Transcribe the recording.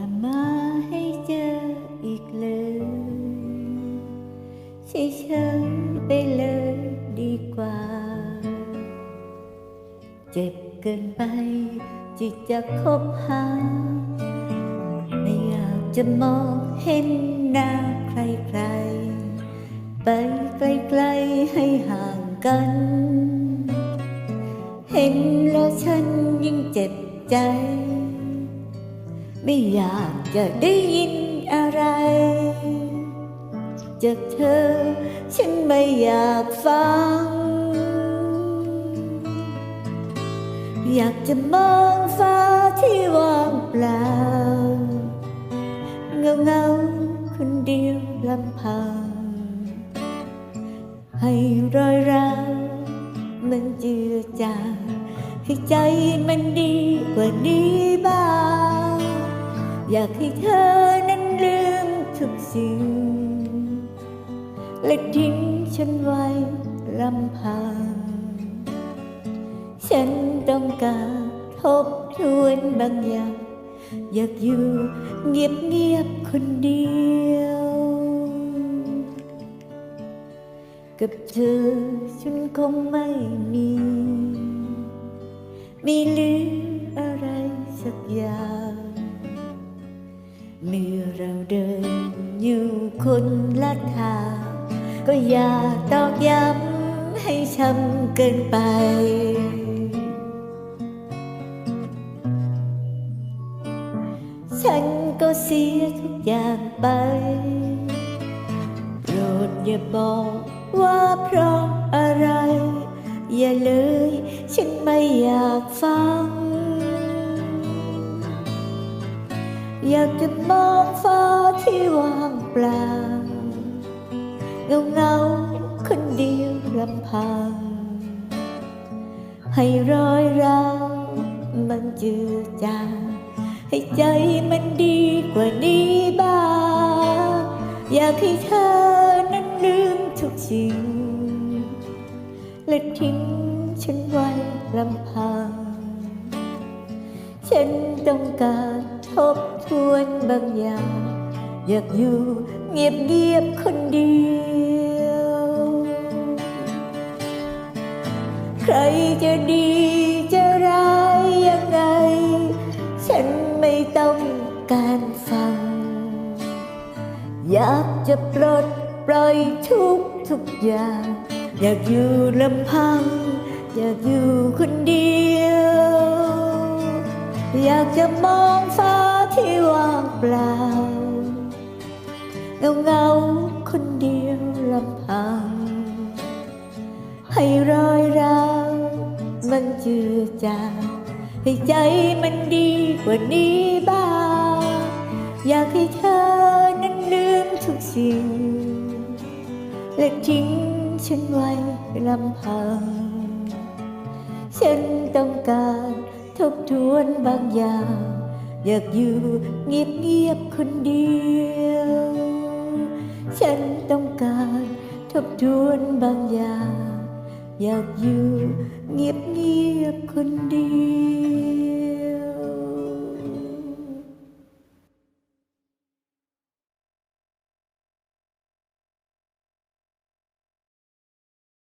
อย่ามาให้เจออีกเลยเฉยๆไปเลยดีกว่า เจ็บเกินไปที่จะคบหา ไม่อยากจะมองเห็นหน้าใครๆ ไปไกลๆให้ห่างกัน เห็นแล้วฉันยิ่งเจ็บใจ ไม่อยากจะได้ยินอะไร จากเธอ ฉันไม่อยากฟัง อยากจะมองฟ้าที่ว่างเปล่า เงาเงาคนเดียวลำพัง ให้รอยร้าวมันเจือจางให้ใจมันดีกว่านี้บ้าง อยากให้เธอนั้นลืมทุกสิ่ง และทิ้งฉันไว้ลำพัง ฉันต้องการทบทวนบางอย่าง อยากอยู่เงียบเงียบๆคนเดียว กับเธอฉันคงไม่มี มีเหลืออะไรสักอย่าง เมื่อเราเดินอยู่คนละทางก็อย่าตอกย้ำให้ช้ำเกินไป ฉันก็เสียทุกอย่างไป โปรดอย่าบอกว่าเพราะอะไร อย่าเลย ฉันไม่อยากฟัง อยากจะมองฟ้าที่ว่างเปล่าเงาเงาคนเดียวลำพังให้รอยร้าวมันจือจางให้ใจมันดีกว่านี้บ้างอยากให้เธอนั้นลืมทุกสิ่งและทิ้งฉันไว้ลำพัง ฉันต้องการ ทบทวนบางอย่าง อยากอยู่เงียบเงียบๆคนเดียว ใครจะดีจะร้ายยังไง ฉันไม่ต้องการฟัง อยากจะปลดปล่อยทุกทุกอย่าง อยากอยู่ลำพัง อยากอยู่คนเดียว อยากจะมองฟ้า ที่ว่างเปล่าเงาเงาคนเดียวลำพังให้รอยร้าวมันเจือจางให้ใจมันดีกว่านี้บ้างอยากให้เธอนั้นลืมทุกสิ่งและทิ้งฉันไว้ลำพัง ฉันต้องการทบทวนบางอย่าง อยากอยู่เงียบเงียบๆคนเดียว ฉันต้องการทบทวนบางอย่าง อยากอยู่เงียบเงียบๆคนเดียว